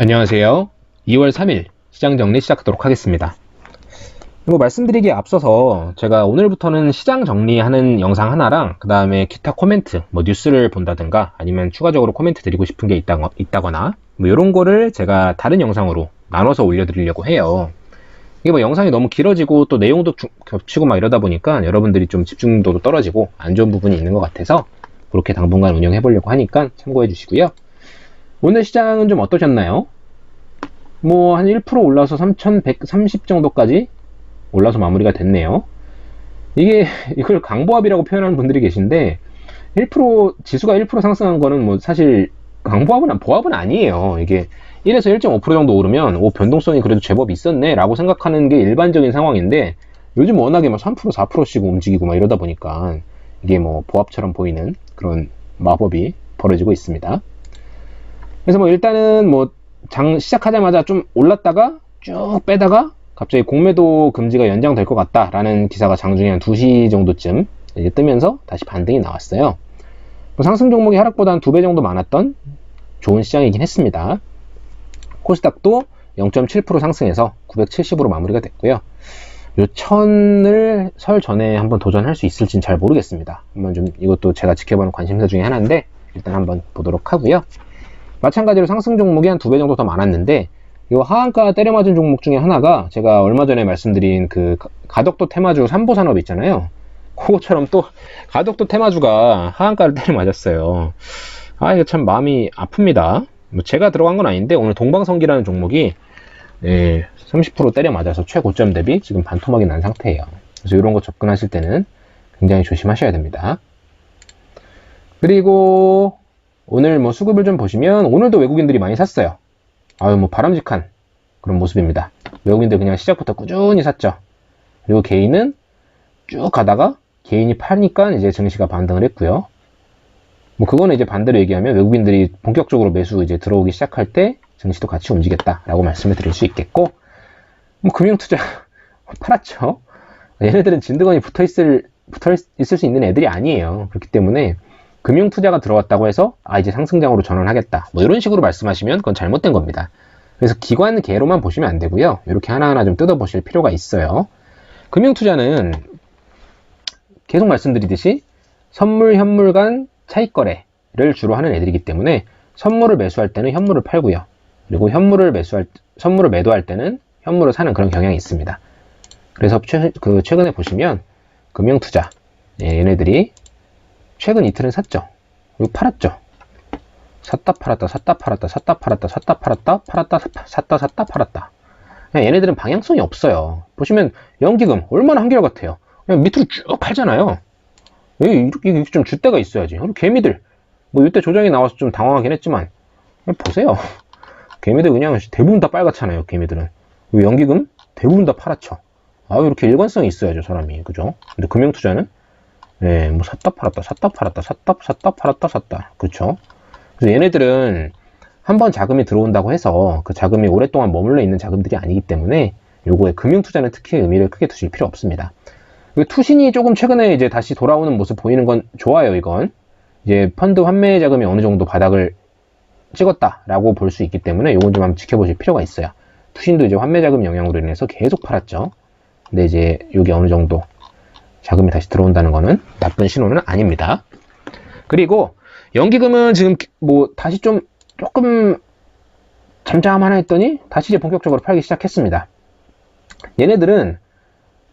안녕하세요. 2월 3일 시장 정리 시작하도록 하겠습니다. 뭐 말씀드리기에 앞서서 제가 오늘부터는 시장 정리하는 영상 하나랑 그 다음에 기타 코멘트, 뭐 뉴스를 본다든가 아니면 추가적으로 코멘트 드리고 싶은 게 있다, 있다거나 뭐 이런 거를 제가 다른 영상으로 나눠서 올려드리려고 해요. 이게 뭐 영상이 너무 길어지고 또 내용도 겹치고 막 이러다 보니까 여러분들이 좀 집중도도 떨어지고 안 좋은 부분이 있는 것 같아서 그렇게 당분간 운영해 보려고 하니까 참고해 주시고요. 오늘 시장은 좀 어떠셨나요? 뭐 한 1% 올라서 3130 정도까지 올라서 마무리가 됐네요. 이게 이걸 강보합이라고 표현하는 분들이 계신데 1% 지수가 1% 상승한 거는 뭐 사실 강보합은 보합은 아니에요. 이게 1에서 1.5% 정도 오르면 오 변동성이 그래도 제법 있었네 라고 생각하는 게 일반적인 상황인데 요즘 워낙에 막 3% 4%씩 움직이고 막 이러다 보니까 이게 뭐 보합처럼 보이는 그런 마법이 벌어지고 있습니다. 그래서 뭐 일단은 뭐 장 시작하자마자 좀 올랐다가 쭉 빼다가 갑자기 공매도 금지가 연장될 것 같다라는 기사가 장중에 한 2시 정도쯤 이제 뜨면서 다시 반등이 나왔어요. 뭐 상승 종목이 하락보다 한 두 배 정도 많았던 좋은 시장이긴 했습니다. 코스닥도 0.7% 상승해서 970으로 마무리가 됐고요. 요 천을 설 전에 한번 도전할 수 있을진 잘 모르겠습니다. 한번 좀 이것도 제가 지켜보는 관심사 중에 하나인데 일단 한번 보도록 하고요. 마찬가지로 상승 종목이 한 두 배 정도 더 많았는데 이 하한가 때려맞은 종목 중에 하나가 제가 얼마 전에 말씀드린 그 가덕도 테마주 삼보산업 있잖아요. 그거처럼 또 가덕도 테마주가 하한가를 때려맞았어요. 아 이거 참 마음이 아픕니다. 뭐 제가 들어간 건 아닌데 오늘 동방성기라는 종목이 예, 30% 때려 맞아서 최고점 대비 지금 반토막이 난 상태예요. 그래서 이런 거 접근하실 때는 굉장히 조심하셔야 됩니다. 그리고 오늘 뭐 수급을 좀 보시면 오늘도 외국인들이 많이 샀어요. 아유 뭐 바람직한 그런 모습입니다. 외국인들 그냥 시작부터 꾸준히 샀죠. 그리고 개인은 쭉 가다가 개인이 파니까 이제 증시가 반등을 했고요. 뭐 그거는 이제 반대로 얘기하면 외국인들이 본격적으로 매수 이제 들어오기 시작할 때 증시도 같이 움직였다라고 말씀을 드릴 수 있겠고 뭐 금융투자 팔았죠. 얘네들은 진드건이 붙어 있을 붙어 있을 수 있는 애들이 아니에요. 그렇기 때문에 금융 투자가 들어왔다고 해서 아 이제 상승장으로 전환하겠다 뭐 이런 식으로 말씀하시면 그건 잘못된 겁니다. 그래서 기관계로만 보시면 안 되고요. 이렇게 하나하나 좀 뜯어 보실 필요가 있어요. 금융 투자는 계속 말씀드리듯이 선물 현물 간 차익 거래를 주로 하는 애들이기 때문에 선물을 매수할 때는 현물을 팔고요. 그리고 현물을 매수할 선물을 매도할 때는 현물을 사는 그런 경향이 있습니다. 그래서 최, 그 최근에 보시면 금융 투자 예, 얘네들이 최근 이틀은 샀죠. 그리고 팔았죠. 샀다 팔았다 샀다 팔았다 샀다 팔았다 샀다 팔았다 팔았다 샀다 샀다 팔았다. 얘네들은 방향성이 없어요. 보시면 연기금 얼마나 한결 같아요. 그냥 밑으로 쭉 팔잖아요. 이렇게, 이렇게 좀 줏대가 있어야지. 그리고 개미들 뭐 이때 조정이 나와서 좀 당황하긴 했지만 보세요. 개미들 그냥 대부분 다 빨갛잖아요. 개미들은. 연기금 대부분 다 파랗죠. 아 이렇게 일관성이 있어야죠 사람이 그죠? 근데 금융투자는 네, 뭐 샀다 팔았다, 샀다 팔았다, 샀다 샀다 팔았다, 샀다. 그렇죠? 그래서 얘네들은 한번 자금이 들어온다고 해서 그 자금이 오랫동안 머물러 있는 자금들이 아니기 때문에 요거에 금융 투자는 특히 의미를 크게 두실 필요 없습니다. 투신이 조금 최근에 이제 다시 돌아오는 모습 보이는 건 좋아요, 이건. 이제 펀드 환매 자금이 어느 정도 바닥을 찍었다라고 볼 수 있기 때문에 요건 좀 한번 지켜보실 필요가 있어요. 투신도 이제 환매 자금 영향으로 인해서 계속 팔았죠. 근데 이제 이게 어느 정도 자금이 다시 들어온다는 것은 나쁜 신호는 아닙니다. 그리고 연기금은 지금 뭐 다시 좀 조금 잠잠하나 했더니 다시 이제 본격적으로 팔기 시작했습니다. 얘네들은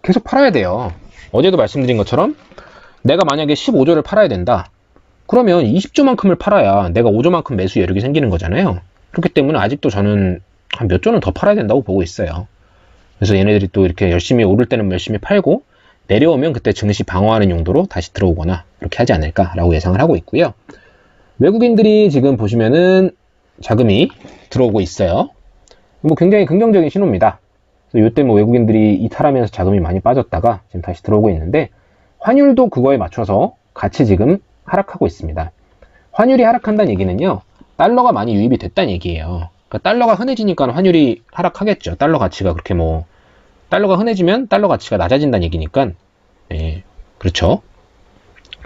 계속 팔아야 돼요. 어제도 말씀드린 것처럼 내가 만약에 15조를 팔아야 된다. 그러면 20조만큼을 팔아야 내가 5조만큼 매수 여력이 생기는 거잖아요. 그렇기 때문에 아직도 저는 한 몇 조는 더 팔아야 된다고 보고 있어요. 그래서 얘네들이 또 이렇게 열심히 오를 때는 열심히 팔고 내려오면 그때 증시 방어하는 용도로 다시 들어오거나 그렇게 하지 않을까라고 예상을 하고 있고요. 외국인들이 지금 보시면은 자금이 들어오고 있어요. 뭐 굉장히 긍정적인 신호입니다. 이때 뭐 외국인들이 이탈하면서 자금이 많이 빠졌다가 지금 다시 들어오고 있는데 환율도 그거에 맞춰서 같이 지금 하락하고 있습니다. 환율이 하락한다는 얘기는요. 달러가 많이 유입이 됐다는 얘기예요. 그러니까 달러가 흔해지니까 환율이 하락하겠죠. 달러 가치가 그렇게 뭐 달러가 흔해지면 달러 가치가 낮아진다는 얘기니까 예, 그렇죠.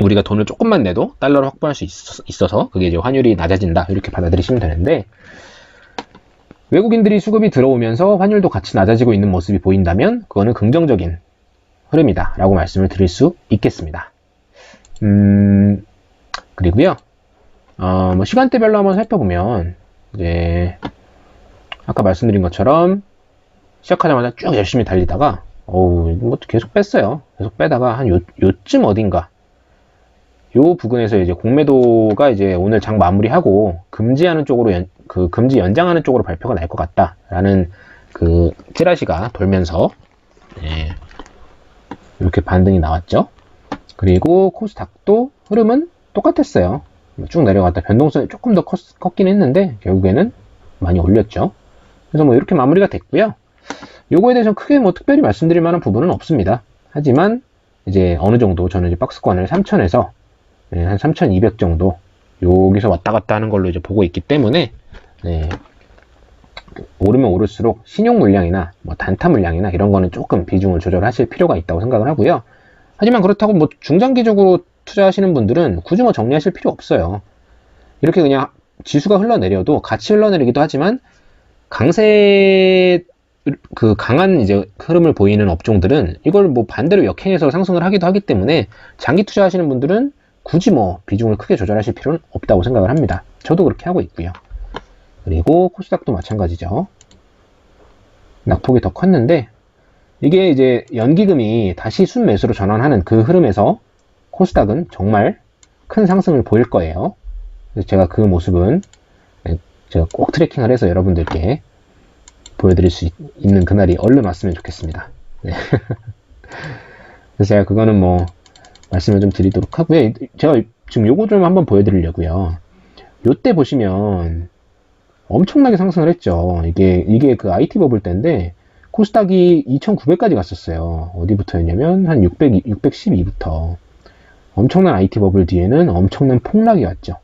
우리가 돈을 조금만 내도 달러를 확보할 수 있어 서 그게 이제 환율이 낮아진다 이렇게 받아들이시면 되는데 외국인들이 수급이 들어오면서 환율도 같이 낮아지고 있는 모습이 보인다면 그거는 긍정적인 흐름이다 라고 말씀을 드릴 수 있겠습니다. 음, 그리고요. 어, 뭐 시간대별로 한번 살펴보면 이제 아까 말씀드린 것처럼 시작하자마자 쭉 열심히 달리다가 어우 뭐 계속 뺐어요. 계속 빼다가 한 요, 요쯤 어딘가 요 부근에서 이제 공매도가 이제 오늘 장 마무리하고 금지하는 쪽으로 연, 그 금지 연장하는 쪽으로 발표가 날 것 같다 라는 그 찌라시가 돌면서 예, 이렇게 반등이 나왔죠. 그리고 코스닥도 흐름은 똑같았어요. 쭉 내려갔다 변동성이 조금 더 컸, 컸긴 했는데 결국에는 많이 올렸죠. 그래서 뭐 이렇게 마무리가 됐고요. 요거에 대해서 크게 뭐 특별히 말씀드릴 만한 부분은 없습니다. 하지만 이제 어느 정도 저는 이제 박스권을 3천에서 네, 한 3,200 정도 여기서 왔다 갔다 하는 걸로 이제 보고 있기 때문에 네, 오르면 오를수록 신용 물량이나 뭐 단타 물량이나 이런 거는 조금 비중을 조절하실 필요가 있다고 생각을 하고요. 하지만 그렇다고 뭐 중장기적으로 투자하시는 분들은 굳이 뭐 정리하실 필요 없어요. 이렇게 그냥 지수가 흘러내려도 같이 흘러내리기도 하지만 강세 그 강한 이제 흐름을 보이는 업종들은 이걸 뭐 반대로 역행해서 상승을 하기도 하기 때문에 장기 투자하시는 분들은 굳이 뭐 비중을 크게 조절하실 필요는 없다고 생각을 합니다. 저도 그렇게 하고 있고요. 그리고 코스닥도 마찬가지죠. 낙폭이 더 컸는데 이게 이제 연기금이 다시 순매수로 전환하는 그 흐름에서 코스닥은 정말 큰 상승을 보일 거예요. 제가 그 모습은 제가 꼭 트래킹을 해서 여러분들께 보여드릴 수 있, 는 그날이 얼른 왔으면 좋겠습니다. 네. 그래서 제가 그거는 뭐 말씀을 좀 드리도록 하고요. 제가 지금 요거 좀 한번 보여드리려고요. 요때 보시면 엄청나게 상승을 했죠. 이게 이게 그 IT 버블 때인데 코스닥이 2,900까지 갔었어요. 어디부터였냐면 한 600, 612부터 엄청난 IT 버블 뒤에는 엄청난 폭락이 왔죠.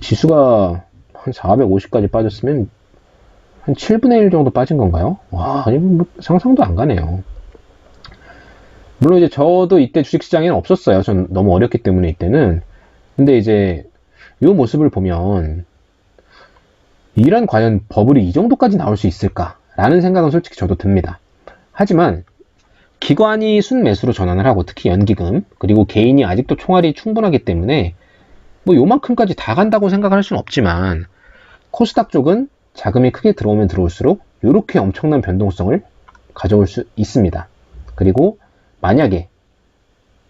지수가 한 450까지 빠졌으면 한 7분의 1 정도 빠진 건가요? 와, 뭐 상상도 안 가네요. 물론 이제 저도 이때 주식시장에는 없었어요. 전 너무 어렸기 때문에 이때는. 근데 이제 이 모습을 보면 이란 과연 버블이 이 정도까지 나올 수 있을까라는 생각은 솔직히 저도 듭니다. 하지만 기관이 순매수로 전환을 하고 특히 연기금 그리고 개인이 아직도 총알이 충분하기 때문에 뭐 요만큼까지 다 간다고 생각할 수는 없지만 코스닥 쪽은 자금이 크게 들어오면 들어올수록 이렇게 엄청난 변동성을 가져올 수 있습니다. 그리고 만약에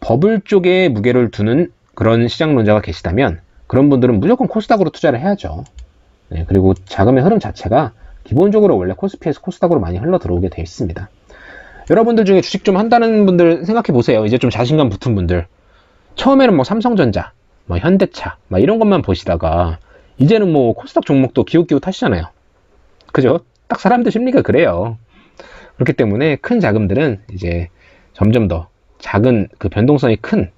버블 쪽에 무게를 두는 그런 시장론자가 계시다면 그런 분들은 무조건 코스닥으로 투자를 해야죠. 네, 그리고 자금의 흐름 자체가 기본적으로 원래 코스피에서 코스닥으로 많이 흘러 들어오게 되어 있습니다. 여러분들 중에 주식 좀 한다는 분들 생각해 보세요. 이제 좀 자신감 붙은 분들. 처음에는 뭐 삼성전자, 뭐 현대차, 막 이런 것만 보시다가 이제는 뭐 코스닥 종목도 기웃기웃 하시잖아요. 그죠? 딱 사람들 심리가 그래요. 그렇기 때문에 큰 자금들은 이제 점점 더 작은 그 변동성이 큰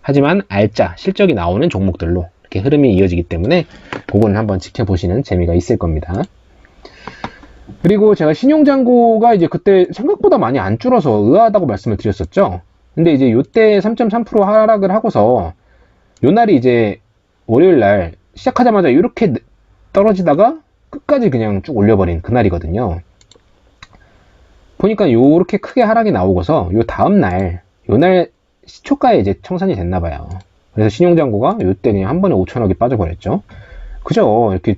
하지만 알짜 실적이 나오는 종목들로 이렇게 흐름이 이어지기 때문에 그거는 한번 지켜보시는 재미가 있을 겁니다. 그리고 제가 신용잔고가 이제 그때 생각보다 많이 안 줄어서 의아하다고 말씀을 드렸었죠. 근데 이제 요때 3.3% 하락을 하고서 요 날이 이제 월요일 날 시작하자마자 이렇게 떨어지다가 끝까지 그냥 쭉 올려버린 그날이거든요. 보니까 요렇게 크게 하락이 나오고서 요 다음날 요 날 시초가에 이제 청산이 됐나 봐요. 그래서 신용장고가 요때 그냥 한 번에 5천억이 빠져버렸죠. 그죠? 이렇게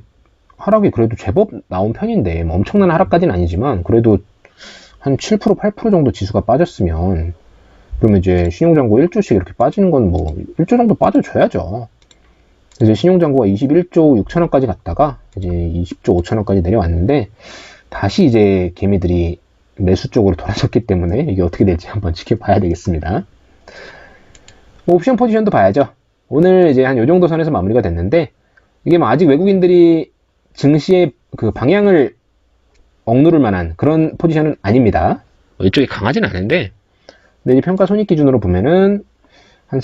하락이 그래도 제법 나온 편인데 뭐 엄청난 하락까지는 아니지만 그래도 한 7% 8% 정도 지수가 빠졌으면 그러면 이제 신용장고 1조씩 이렇게 빠지는 건 뭐 1조 정도 빠져줘야죠. 이제 신용장고가 21조 6천원까지 갔다가 이제 20조 5천원까지 내려왔는데 다시 이제 개미들이 매수 쪽으로 돌아섰기 때문에 이게 어떻게 될지 한번 지켜봐야 되겠습니다. 뭐 옵션 포지션도 봐야죠. 오늘 이제 한 요 정도 선에서 마무리가 됐는데 이게 뭐 아직 외국인들이 증시의 그 방향을 억누를 만한 그런 포지션은 아닙니다. 뭐 이쪽이 강하진 않은데 내일 평가 손익 기준으로 보면은 한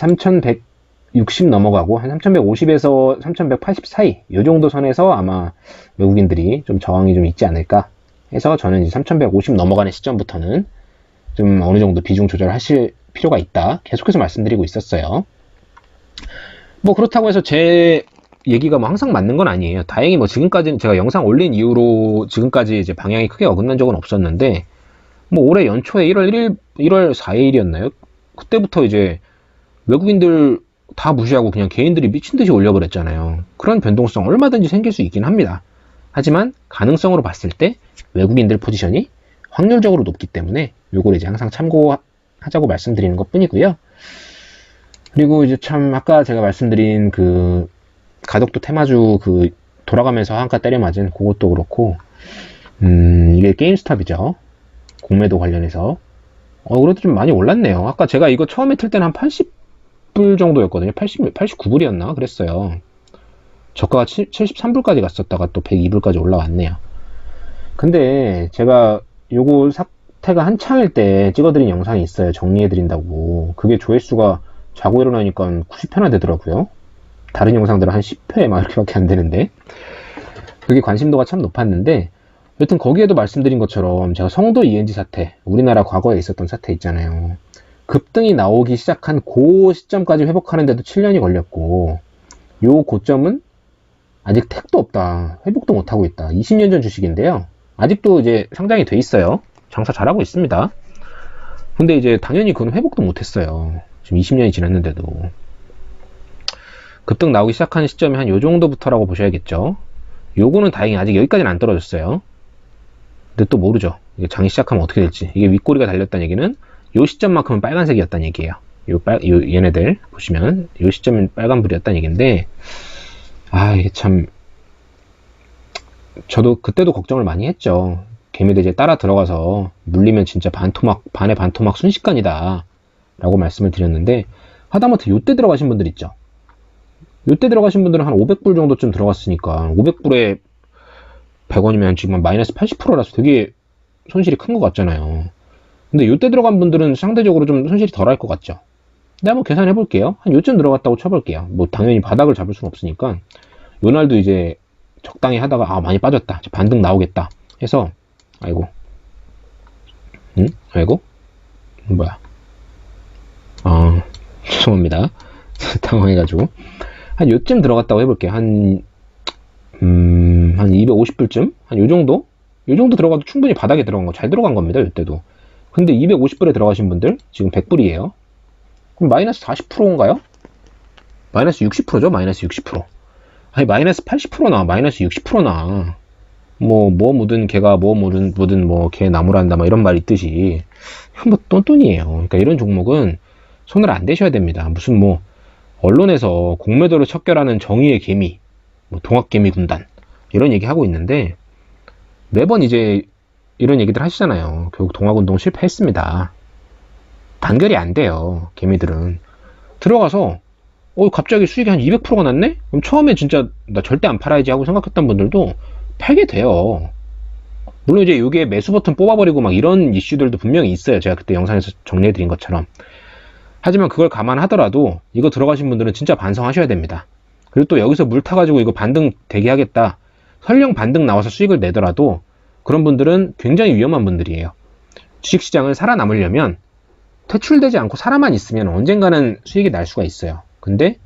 3160 넘어가고 한 3150에서 3180 사이 요 정도 선에서 아마 외국인들이 좀 저항이 좀 있지 않을까 해서 저는 이제 3150 넘어가는 시점부터는 좀 어느 정도 비중 조절하실 필요가 있다. 계속해서 말씀드리고 있었어요. 뭐 그렇다고 해서 제 얘기가 뭐 항상 맞는 건 아니에요. 다행히 뭐 지금까지는 제가 영상 올린 이후로 지금까지 이제 방향이 크게 어긋난 적은 없었는데 뭐 올해 연초에 1월 1일 1월 4일이었나요? 그때부터 이제 외국인들 다 무시하고 그냥 개인들이 미친 듯이 올려버렸잖아요. 그런 변동성 얼마든지 생길 수 있긴 합니다. 하지만 가능성으로 봤을 때 외국인들 포지션이 확률적으로 높기 때문에 요거를 이제 항상 참고하자고 말씀드리는 것 뿐이고요. 그리고 이제 참 아까 제가 말씀드린 그 가덕도 테마주 그 돌아가면서 한가 때려 맞은 그것도 그렇고 음 이게 게임스탑이죠. 공매도 관련해서 어 그래도 좀 많이 올랐네요. 아까 제가 이거 처음에 틀 때는 한 80 불 정도였거든요. 80 89불이었나 그랬어요. 저가가 73불까지 갔었다가 또 102불까지 올라왔네요. 근데 제가 요거 사태가 한창일 때 찍어드린 영상이 있어요. 정리해드린다고. 그게 조회수가 자고 일어나니까 90회나 되더라고요. 다른 영상들은 한 10회 막 이렇게밖에 안 되는데. 그게 관심도가 참 높았는데, 여튼 거기에도 말씀드린 것처럼 제가 성도 ENG 사태, 우리나라 과거에 있었던 사태 있잖아요. 급등이 나오기 시작한 그 시점까지 회복하는데도 7년이 걸렸고, 요 고점은 아직 택도 없다. 회복도 못하고 있다. 20년 전 주식인데요. 아직도 이제 상장이 돼 있어요. 장사 잘하고 있습니다. 근데 이제 당연히 그건 회복도 못했어요. 지금 20년이 지났는데도. 급등 나오기 시작하는 시점이 한 요 정도부터라고 보셔야겠죠. 요거는 다행히 아직 여기까지는 안 떨어졌어요. 근데 또 모르죠. 장이 시작하면 어떻게 될지. 이게 윗꼬리가 달렸다는 얘기는 요 시점만큼은 빨간색이었다는 얘기예요. 요 빨, 요 얘네들 보시면 요 시점은 빨간불이었다는 얘기인데 아 이게 참 저도 그때도 걱정을 많이 했죠. 개미들 이제 따라 들어가서 물리면 진짜 반토막 반의 반토막 순식간이다 라고 말씀을 드렸는데 하다못해 요때 들어가신 분들 있죠. 요때 들어가신 분들은 한 500불 정도쯤 들어갔으니까 500불에 100원이면 지금 마이너스 80%라서 되게 손실이 큰 것 같잖아요. 근데 요때 들어간 분들은 상대적으로 좀 손실이 덜할 것 같죠. 근데 한번 계산해 볼게요. 한 요쯤 들어갔다고 쳐볼게요. 뭐 당연히 바닥을 잡을 수는 없으니까 요날도 이제 적당히 하다가 아 많이 빠졌다. 반등 나오겠다. 해서 아이고 응? 아이고 뭐야 아 죄송합니다. 당황해가지고 한 요쯤 들어갔다고 해볼게요. 한 음, 한 250불쯤? 한 요 정도? 요 정도 들어가도 충분히 바닥에 들어간 거, 잘 들어간 겁니다, 이때도. 근데 250불에 들어가신 분들, 지금 100불이에요. 그럼 마이너스 40%인가요? 마이너스 60%죠, 마이너스 60%. 아니, 마이너스 80%나, 마이너스 60%나. 뭐, 뭐 묻은 개가 뭐 묻은, 묻은 뭐, 개 나무란다, 막 이런 말 있듯이. 뭐, 똔똔이에요. 그러니까 이런 종목은 손을 안 대셔야 됩니다. 무슨 뭐, 언론에서 공매도를 척결하는 정의의 개미, 뭐 동학개미 군단 이런 얘기 하고 있는데 매번 이제 이런 얘기들 하시잖아요. 결국 동학운동 실패했습니다. 단결이 안 돼요. 개미들은 들어가서 어 갑자기 수익이 한 200%가 났네? 그럼 처음에 진짜 나 절대 안 팔아야지 하고 생각했던 분들도 팔게 돼요. 물론 이제 이게 매수 버튼 뽑아버리고 막 이런 이슈들도 분명히 있어요. 제가 그때 영상에서 정리해드린 것처럼. 하지만 그걸 감안하더라도 이거 들어가신 분들은 진짜 반성하셔야 됩니다. 그리고 또 여기서 물 타가지고 이거 반등 되게 하겠다. 설령 반등 나와서 수익을 내더라도 그런 분들은 굉장히 위험한 분들이에요. 주식시장을 살아남으려면 퇴출되지 않고 살아만 있으면 언젠가는 수익이 날 수가 있어요. 근데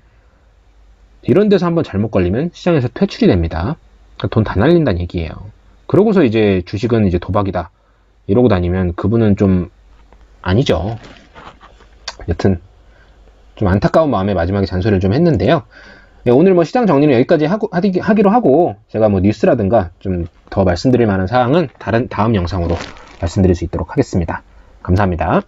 이런 데서 한번 잘못 걸리면 시장에서 퇴출이 됩니다. 그러니까 돈다 날린다는 얘기예요. 그러고서 이제 주식은 이제 도박이다. 이러고 다니면 그분은 좀 아니죠. 여튼 좀 안타까운 마음에 마지막에 잔소리를 좀 했는데요. 네, 오늘 뭐 시장 정리는 여기까지 하고, 하기로 하고 제가 뭐 뉴스라든가 좀 더 말씀드릴 만한 사항은 다른 다음 영상으로 말씀드릴 수 있도록 하겠습니다. 감사합니다.